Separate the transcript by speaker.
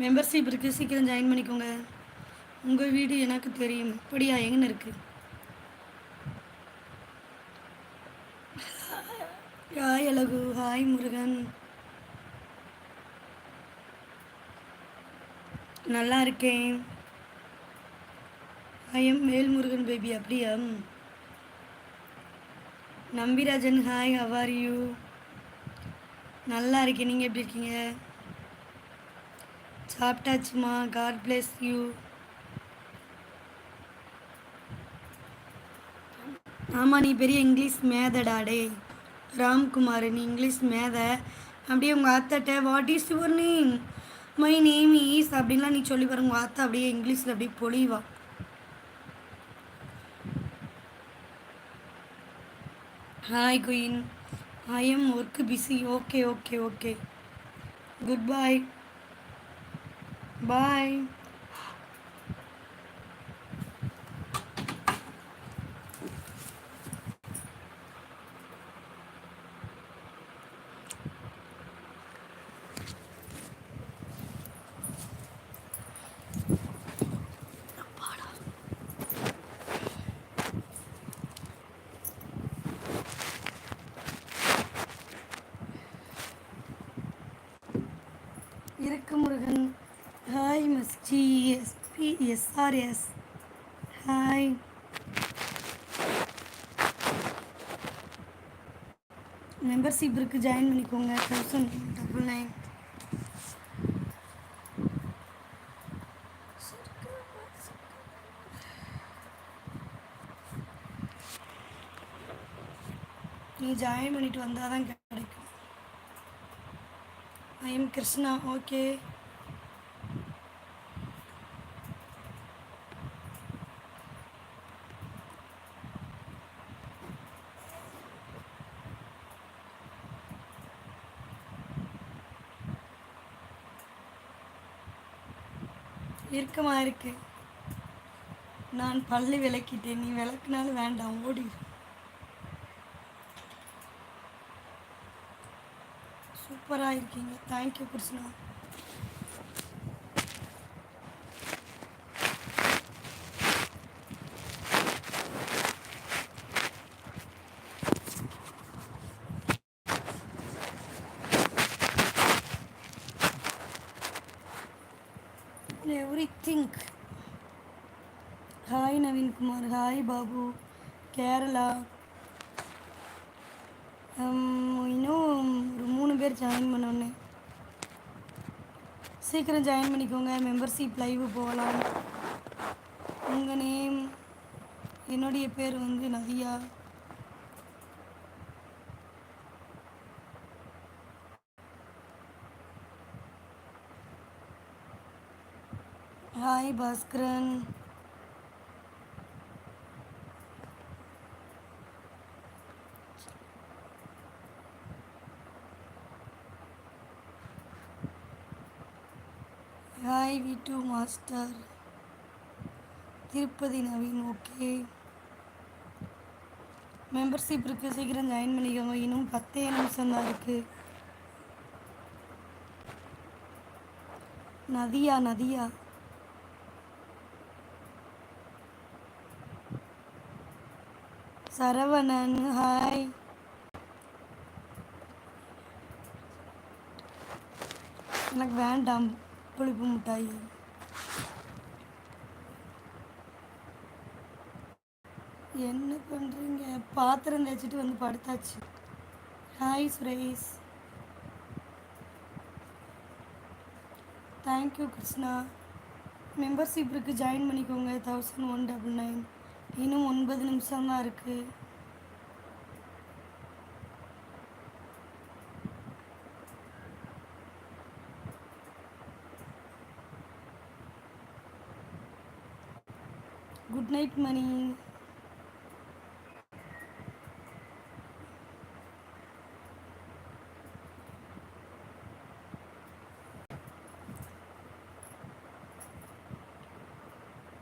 Speaker 1: Membership இருக்குது சீக்கிரம் join பண்ணிக்கோங்க. உங்கள் வீடு எனக்கு தெரியும். அப்படியா எங்கன்னு இருக்குது ஹாய் அழகு ஹாய் முருகன். நல்லா இருக்கேன். ஐ எம் வேல்முருகன் பேபி அப்படியா? நம்பிராஜன் ஹாய் ஹவார் யூ நல்லா இருக்கேன் நீங்கள் எப்படி இருக்கீங்க? சாப்பிட்டாச்சுமா. காட் பிளெஸ் யூ ஆமாம் நீ பெரிய இங்கிலீஷ் மேதடாடே ராம்குமார் நீ இங்கிலீஷ் மேத. அப்படியே உங்கள் அத்தாட்ட what is your name my name is அப்படின்லாம் நீ சொல்லி பாருங்க உங்கள் ஆத்தா அப்படியே இங்கிலீஷில் அப்படியே பொழிவா. Hi queen I am work busy okay okay okay good bye bye இருக்கு முருகன் ஹாய் மஸ்டி எஸ்பி எஸ்ஆர்எஸ் ஹாய் மெம்பர்ஷிப் இருக்குது ஜாயின் பண்ணிக்கோங்க. தௌசண்ட் டபுள் நைன் நீ ஜாயின் பண்ணிட்டு வந்தால் தான் கிடைக்கும். ஐ எம் கிருஷ்ணா ஓகே இறுக்கமாக இருக்கு. நான் பள்ளி விளக்கிட்டேன். நீ விளக்குனாலும் வேண்டாம் ஓடி. சூப்பராக இருக்கீங்க. Thank you Krishna. Everything hi Naveenkumar hi Babu Kerala இன்னும் ஒரு மூணு பேர் ஜாயின் பண்ணோன்னே. சீக்கிரம் ஜாயின் பண்ணிக்கோங்க. மெம்பர்ஷிப் லைவ் போகலாம். உங்கள் நேம் என்னுடைய பேர் வந்து Nadiya. Hi Bhaskaran hi v two master Tirupati Naveen okay membership இருக்குது சீக்கிரம் ஜாயின் பண்ணிக்கோங்க. இன்னும் பத்தே நிமிஷம் தான் இருக்குது நதியா நதியா. சரவணன் ஹாய் எனக்கு வேண்டாம் புளிப்பு மிட்டாய். என்ன பண்ணுறீங்க பாத்திரம் தேய்ச்சிட்டு வந்து படுத்தாச்சு. Hi Suresh. Thank you Krishna. Membership இருக்குது ஜாயின் பண்ணிக்கோங்க தௌசண்ட் ஒன் டபுள் நைன் இன்னும் ஒன்பது நிமிஷம் தான் இருக்குது குட் நைட் மணி.